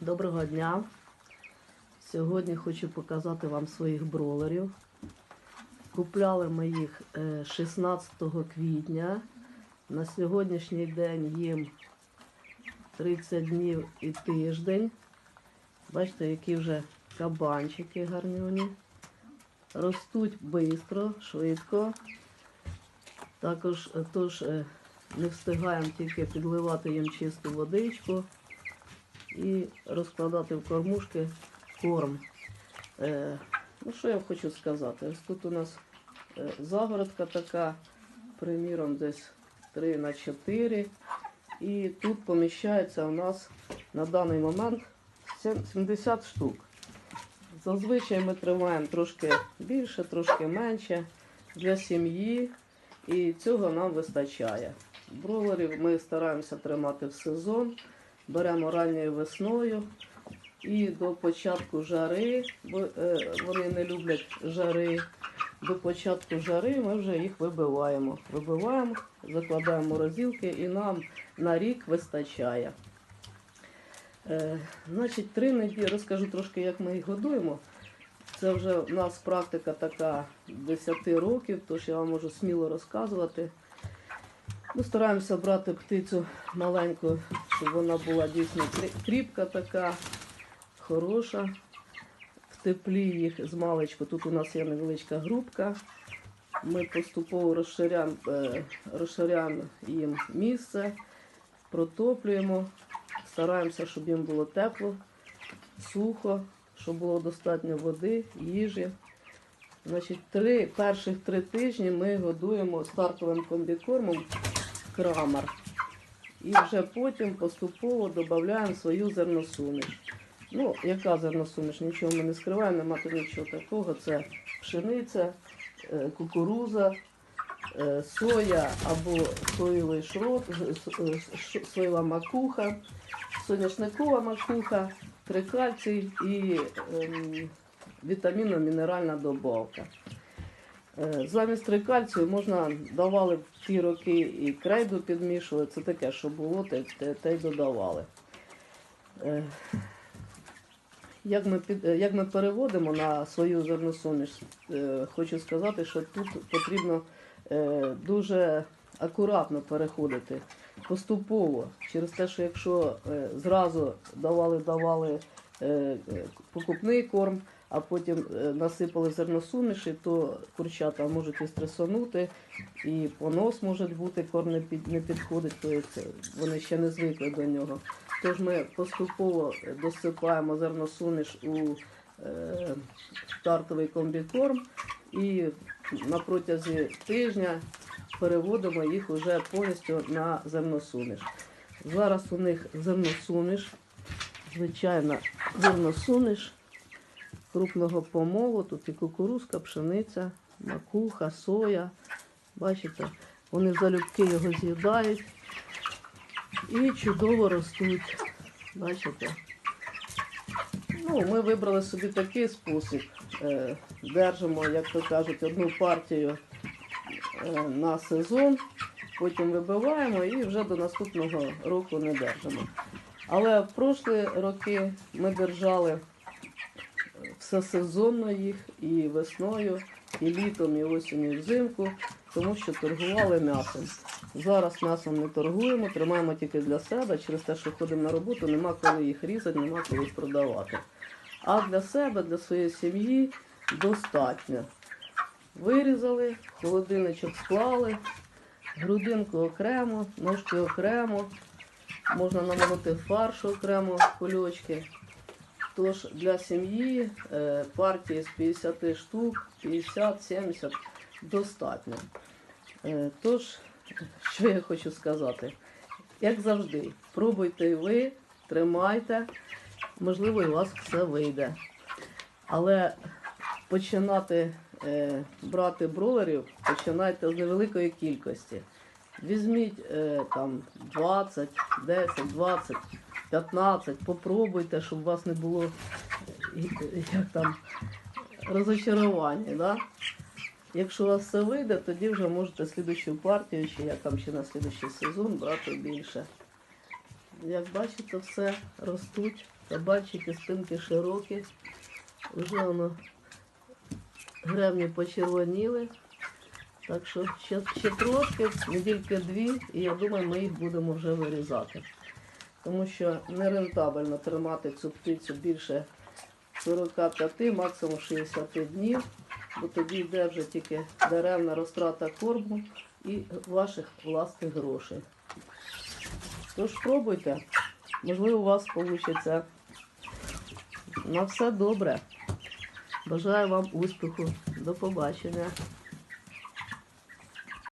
Доброго дня. Сьогодні хочу показати вам своїх бролерів. Купляли ми їх е, 16 квітня. На сьогоднішній день їм 30 днів і тиждень. Бачите, які вже кабанчики гарнюні. Ростуть швидко, швидко. Також е, тож, е, не встигаємо тільки підливати їм чисту водичку і розкладати в кормушки корм. Е, ну, що я хочу сказати? Ось тут у нас е, загородка така, приміром, десь 3 на 4. І тут поміщається у нас на даний момент 70 штук. Зазвичай ми тримаємо трошки більше, трошки менше для сім'ї, і цього нам вистачає. Бройлерів ми стараємося тримати в сезон, беремо ранньою весною і до початку жари, бо е, вони не люблять жари. До початку жари ми вже їх вибиваємо. Вибиваємо, закладаємо морозилки і нам на рік вистачає. Е, значить, три неділі, розкажу трошки, як ми їх годуємо. Це вже в нас практика така 10 років, тож я вам можу сміло розказувати. Ми стараємося брати птицю маленьку, щоб вона була дійсно кріпка така, хороша. В теплі їх з маличку. Тут у нас є невеличка грубка. Ми поступово розширяємо, е, розширяємо їм місце, протоплюємо, стараємося, щоб їм було тепло, сухо, щоб було достатньо води, їжі. Значить, три, перших три тижні ми годуємо стартовим комбікормом крамар. І вже потім поступово додаємо свою зерносуміш. Ну, яка зерносуміш? Нічого ми не скриваємо, нема тут нічого такого. Це пшениця, е, кукуруза, е, соя або соєвий шрот, соєва макуха, соняшникова макуха, трикальцій і ем, вітамінно-мінеральна добавка. Е, Замість трикальцію можна давали в ті роки і крейду підмішували. Це таке, що було, те, й додавали. Е, Як ми, під, е, як ми переводимо на свою зерносуміш, хочу сказати, що тут потрібно дуже акуратно переходити, поступово. Через те, що якщо зразу давали, давали е, покупний корм, а потім е, насипали зерносуміші, то курчата можуть і стресонути, і понос може бути, корм не, під, не підходить, тобто вони ще не звикли до нього. Тож ми поступово досипаємо зерносуміш у е, стартовий комбікорм і на протязі тижня переводимо їх вже повністю на зерносуміш. Зараз у них зерносуміш, звичайна зерносуміш крупного помолу, тут і кукурузка, пшениця, макуха, соя. Бачите, вони залюбки його з'їдають і чудово ростуть. Бачите? Ну, ми вибрали собі такий спосіб. Е, держимо, як то кажуть, одну партію е, на сезон, потім вибиваємо і вже до наступного року не держимо. Але в прошлі роки ми держали всесезонно їх і весною, і літом, і осінню, і взимку, тому що торгували м'ясом. Зараз м'ясом не торгуємо, тримаємо тільки для себе, через те, що ходимо на роботу, нема коли їх різати, нема коли їх продавати. А для себе, для своєї сім'ї достатньо. Вирізали, холодильничок склали, грудинку окремо, ножки окремо, можна намолоти фарш окремо, кульочки. Тож для сім'ї е, партії з 50 штук, 50-70 достатньо. Е, Тож, що я хочу сказати? Як завжди, пробуйте ви, тримайте, можливо, і у вас все вийде. Але починати е, брати бролерів, починайте з невеликої кількості. Візьміть там 20, 10, 20, 15, попробуйте, щоб у вас не було е, як там розочарування. Да? Якщо у вас все вийде, тоді вже можете слідущу партію, чи як там ще на слідущий сезон брати більше. Як бачите, все ростуть. Кабачики, спинки широкі. Вже воно гребні почервоніли. Так що ще, ще трошки, недільки дві, і я думаю, ми їх будемо вже вирізати. Тому що нерентабельно тримати цю птицю більше 45, максимум 60 днів, бо тоді йде вже тільки деревна розтрата корму і ваших власних грошей. Тож пробуйте, можливо, у вас вийде. На все добре. Бажаю вам успіху. До побачення.